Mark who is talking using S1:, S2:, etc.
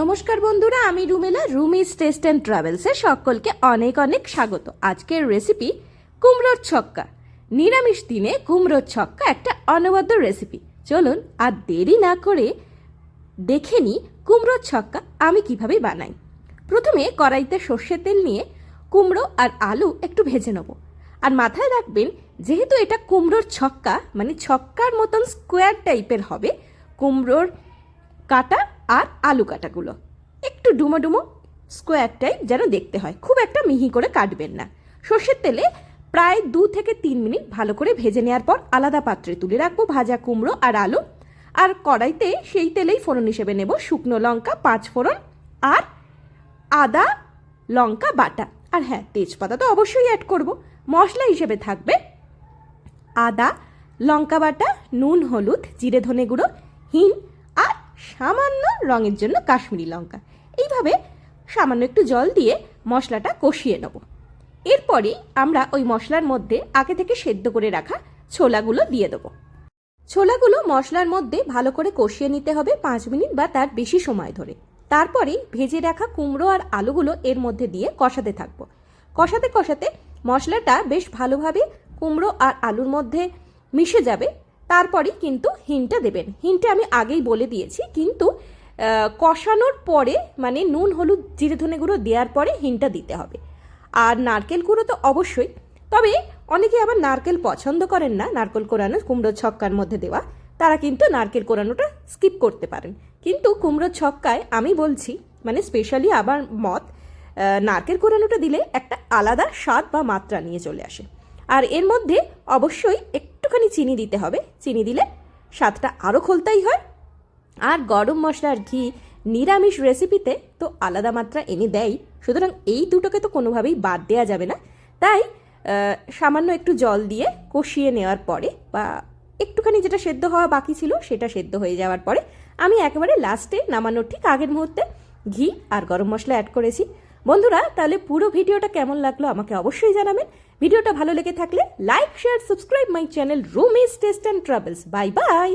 S1: নমস্কার বন্ধুরা, আমি রুমেলা, রুমিস টেস্ট অ্যান্ড ট্রাভেলসে সকলকে অনেক অনেক স্বাগত। আজকের রেসিপি কুমড়োর ছক্কা। নিরামিষ দিনে কুমড়োর ছক্কা একটা অনবদ্য রেসিপি চলুন, আর দেরি না করে দেখে নিই কুমড়োর ছক্কা আমি কীভাবে বানাই। প্রথমে কড়াইতে সর্ষের তেল নিয়ে কুমড়ো আর আলু একটু ভেজে নেব। আর মাথায় রাখবেন, যেহেতু এটা কুমড়োর ছক্কা মানে ছক্কার মতন স্কোয়ার টাইপের হবে, কুমড়োর কাটা আর আলু কাটাগুলো। একটু ডুমো ডুমো স্কোয়ার টাইপ যেন দেখতে হয়। খুব একটা মিহি করে কাটবেন না। সর্ষের তেলে প্রায় দু থেকে তিন মিনিট ভালো করে ভেজে নেওয়ার পর আলাদা পাত্রে তুলে রাখব ভাজা কুমড়ো আর আলু। আর কড়াইতে সেই তেলেই ফোড়ন হিসেবে নেব শুকনো লঙ্কা, পাঁচ ফোড়ন আর আদা লঙ্কা বাটা। আর হ্যাঁ তেজপাতা তো অবশ্যই অ্যাড করব। মশলা হিসেবে থাকবে আদা, লঙ্কা বাটা, নুন, হলুদ, জিরে, ধনে গুঁড়ো, হিং সামান্য রঙের জন্য কাশ্মীরি লঙ্কা। এইভাবে সামান্য একটু জল দিয়ে মশলাটা কষিয়ে নেব। এরপরে আমরা ওই মশলার মধ্যে আগে থেকে সেদ্ধ করে রাখা ছোলাগুলো দিয়ে দেবো। ছোলাগুলো মশলার মধ্যে ভালো করে কষিয়ে নিতে হবে পাঁচ মিনিট বা তার বেশি সময় ধরে। তারপরে ভেজে রাখা কুমড়ো আর আলুগুলো এর মধ্যে দিয়ে কষাতে থাকব। কষাতে কষাতে মশলাটা বেশ ভালোভাবে কুমড়ো আর আলুর মধ্যে মিশে যাবে। তারপরেই কিন্তু হিংটা দেবেন। হিংটা আমি আগেই বলে দিয়েছি, কিন্তু কষানোর পরে মানে নুন, হলুদ, জিরে, ধনে গুঁড়ো দেওয়ার পরে হিংটা দিতে হবে। আর নারকেল গুঁড়ো তো অবশ্যই, তবে অনেকে আবার নারকেল পছন্দ করেন না, নারকেল কোরানো কুমড়োর ছক্কার মধ্যে দেওয়া, তারা কিন্তু নারকেল কোরানোটা স্কিপ করতে পারেন। কিন্তু কুমড়োর ছক্কায় আমি বলছি মানে স্পেশালি আবার মত নারকেল কোরানোটা দিলে একটা আলাদা স্বাদ বা মাত্রা নিয়ে চলে আসে। আর এর মধ্যে অবশ্যই একটুখানি চিনি দিতে হবে। চিনি দিলে স্বাদটা আরও খোলতাই হয়। আর গরম মশলার ঘি নিরামিষ রেসিপিতে তো আলাদা মাত্রা এনে দেয়। সুতরাং এই দুটোকে তো কোনোভাবেই বাদ দেওয়া যাবে না। তাই সামান্য একটু জল দিয়ে কষিয়ে নেওয়ার পরে বা একটুখানি যেটা সেদ্ধ হওয়া বাকি ছিল সেটা সেদ্ধ হয়ে যাওয়ার পরে আমি একেবারে লাস্টে নামানোর ঠিক আগের মুহূর্তে ঘি আর গরম মশলা অ্যাড করেছি। বন্ধুরা, তাহলে পুরো ভিডিওটা কেমন লাগল আমাকে অবশ্যই জানাবেন। ভিডিওটা ভালো লেগে থাকলে like share subscribe my channel room is test and travels bye bye